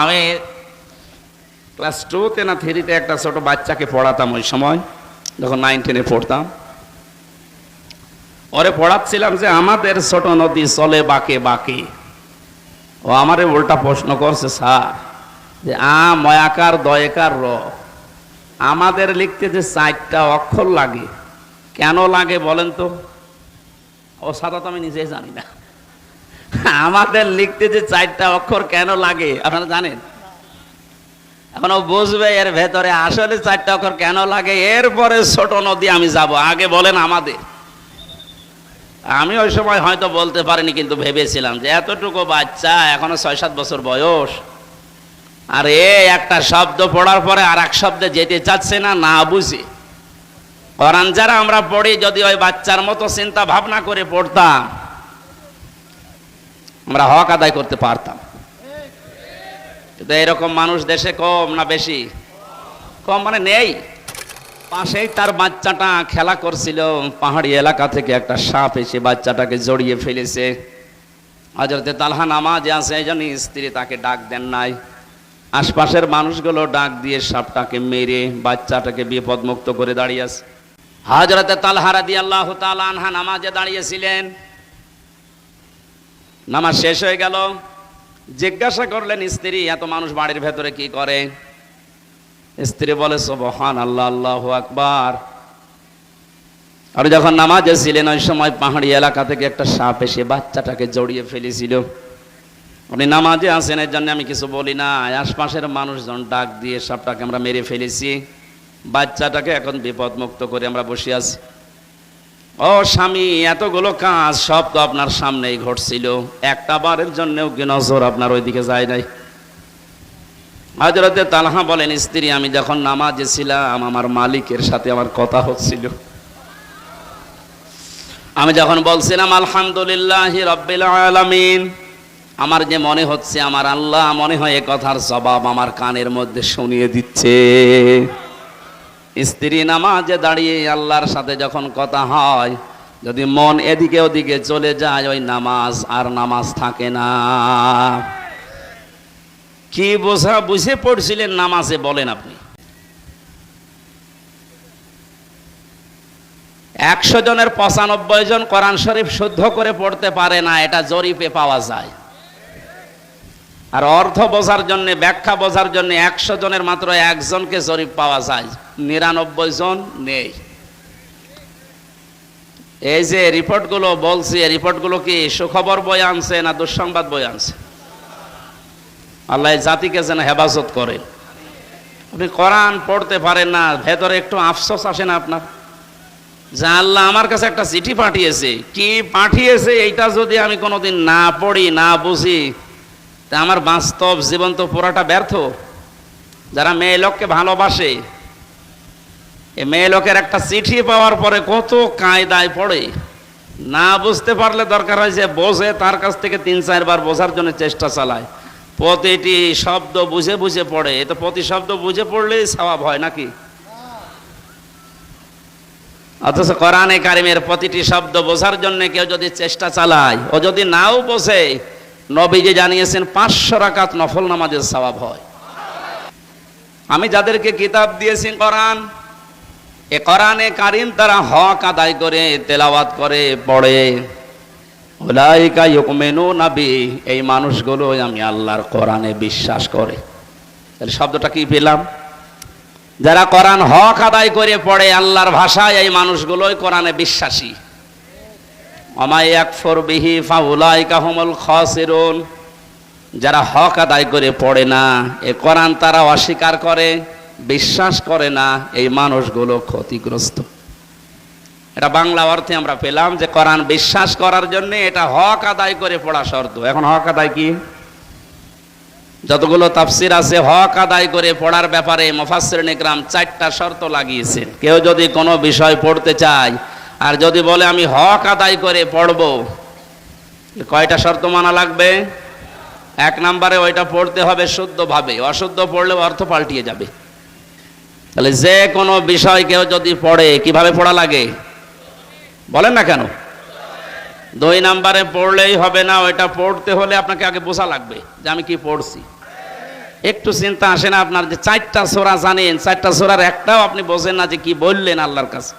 আমি ক্লাস টুতে না থ্রিতে একটা ছোট বাচ্চাকে পড়াতাম ওই সময়, যখন নাইন টেনে পড়তাম। ওরে পড়াচ্ছিলাম যে আমাদের ছোট নদী চলে বাঁকে বাঁকে। ও আমারে উল্টা প্রশ্ন করছে, স্যার, যে আ ময়াকার দয়কার র, আমাদের লিখতে যে চারটা অক্ষর লাগে, কেন লাগে বলেন তো? ও সাদা তো আমি নিজেই জানি না। আমাদের লিখতে যে চারটা অক্ষর কেন লাগে, আপনারা জানেন? এখন বুঝবে এর ভেতরে আসলে চারটা অক্ষর কেন লাগে, এরপরে ছোট নদী আমি যাব, আগে বলেন আমাদের। আমি ওই সময় হয়তো বলতে পারিনি, কিন্তু ভেবেছিলাম যে এতটুকু বাচ্চা এখনও ছয় সাত বছর বয়স। আর এ একটা শব্দ পড়ার পরে আর এক শব্দে যেতে চাচ্ছে না না বুঝি। কোরআন যারা আমরা পড়ি, যদি ওই বাচ্চার মতো চিন্তা ভাবনা করে পড়তাম আমরা হক আদায় করতে পারতাম। কিন্তু এরকম মানুষ দেশে কম না বেশি? কম মানে নেই। পাশেই তার বাচ্চাটা খেলা করছিল, পাহাড়ি এলাকা থেকে একটা সাপ এসে বাচ্চাটাকে জড়িয়ে ফেলেছে। হজরতে তালহা নামাজ আছে, এই জন্য স্ত্রী তাকে ডাক দেন নাই। আশপাশের মানুষগুলো ডাক দিয়ে সাপটাকে মেরে বাচ্চাটাকে বিপদমুক্ত করে দাঁড়িয়ে আছে। হজরতে তালহারা দিয়ে আল্লাহ আনহা নামাজে দাঁড়িয়েছিলেন। নামাজ শেষ হয়ে গেল। জিজ্ঞাসা করলেন, স্ত্রী, এত মানুষ বাড়ির ভেতরে কি করে? স্ত্রী বলে সোবহান আল্লাহ আল্লাহ আকবার। আর যখন নামাজে ছিলেন ওই সময় পাহাড়ি এলাকা থেকে একটা সাপ এসে বাচ্চাটাকে জড়িয়ে ফেলেছিল। উনি নামাজে আসেন এর জন্য আমি কিছু বলি না। আশপাশের মানুষজন ডাক দিয়ে সাপটাকে আমরা মেরে ফেলেছি। বাচ্চাটাকে এখন বিপদমুক্ত করে আমরা বসে আছি। ও স্বামী, এতগুলো কাজ সব তো আপনার সামনেই ঘটছিল। একটা বারের জন্যও কি নজর আপনার ওইদিকে যায় নাই? হজরতে তালহা বলেন, স্ত্রী, আমি যখন নামাজে ছিলাম, আমার মালিকের সাথে আমার কথা হচ্ছিল। আমি যখন বলছিলাম, আলহামদুলিল্লাহ রব্বিল আলামিন আমার যে মনে হচ্ছে, আমার আল্লাহ মনে হয় এ কথার জবাব আমার কানের মধ্যে শুনিয়ে দিচ্ছে। স্ত্রী নামাজে দাঁড়িয়ে আল্লাহর সাথে যখন কথা হয়, যদি মন এদিকে ওদিকে চলে যায়, ওই নামাজ আর নামাজ থাকে না। কি বোঝা, বুঝে পড়ছিলেন নামাজে বলেন আপনি। একশো জনের পঁচানব্বই জন কোরআন শরীফ শুদ্ধ করে পড়তে পারে না, এটা জরিপে পাওয়া যায়। আর অর্থ বোঝার জন্য, ব্যাখ্যা বোঝার জন্য একশো জনের মাত্র একজনকে জরিপ পাওয়া যায়। নিরানব্বই জন নেই। এই যে রিপোর্টগুলো বলছি, এই রিপোর্টগুলো কি সুখবর বই আনছে না দুঃসংবাদ বই আনছে? আল্লাহ জাতিকে যেন হেফাজত করে। আপনি কোরআন পড়তে পারেন না, ভেতরে একটু আফসোস আসে না আপনার? যে আল্লাহ আমার কাছে একটা চিঠি পাঠিয়েছে। কি পাঠিয়েছে এইটা যদি আমি কোনোদিন না পড়ি, না বুঝি তা আমার বাস্তব জীবন তো পুরাটা ব্যর্থ। যারা মেয়ে লোককে ভালোবাসে, এ মেয়ে লোকের একটা চিঠি পাওয়ার পরে কত কায়দায় পড়ে। না বুঝতে পারলে দরকার হয় যে বোঝে, তার কাছ থেকে তিন চারবার বোঝার জন্য চেষ্টা চালায়। প্রতিটি শব্দ বুঝে বুঝে পড়ে। এ তো প্রতি শব্দ বুঝে পড়লেই স্বভাব হয় নাকি? অথচ কোরআনে কারিমের প্রতিটি শব্দ বোঝার জন্য কেউ যদি চেষ্টা চালায়, ও যদি নাও বোঝে নবীজি জানিয়েছেন, পাঁচশো রাকাত নফল নামাজের স্বভাব হয়। আমি যাদেরকে কিতাব দিয়েছি কোরআন, এ কোরআনে কারিম তারা হক আদায় করে, তেলাওয়াত করে, পড়ে। ওলাইকা নাবি এই মানুষগুলো আমি আল্লাহর কোরআনে বিশ্বাস করে। তাহলে শব্দটা কি পেলাম? যারা কোরআন হক আদায় করে পড়ে, আল্লাহর ভাষায় এই মানুষগুলোই কোরআনে বিশ্বাসী। যারা হক আদায় করে পড়ে না, এ কোরআন তারা অস্বীকার করে, বিশ্বাস করে না, এই মানুষগুলো ক্ষতিগ্রস্ত। এটা বাংলা অর্থে আমরা পেলাম যে কোরআন বিশ্বাস করার জন্য এটা হক আদায় করে পড়া শর্ত। এখন হক আদায় কি? যতগুলো তাফসির আছে, হক আদায় করে পড়ার ব্যাপারে মুফাসসির নিকরাম চারটা শর্ত লাগিয়েছেন। কেউ যদি কোনো বিষয় পড়তে চায় আর যদি বলে আমি হক আদায় করে পড়ব, কয়টা শর্ত মানা লাগবে? এক নম্বরে ওইটা পড়তে হবে শুদ্ধভাবে, অশুদ্ধ পড়লে অর্থ পাল্টিয়ে যাবে। তাহলে যে কোনো বিষয় কেউ যদি পড়ে, কীভাবে পড়া লাগে? বলেন না কেন? দুই নাম্বারে পড়লেই হবে না, ওইটা পড়তে হলে আপনাকে আগে বোঝা লাগবে যে আমি কি পড়ছি। একটু চিন্তা আসে না আপনার যে চারটা সোরা জানেন, চারটা সোরার একটাও আপনি বোঝেন না যে কি বললেন আল্লাহর কাছে।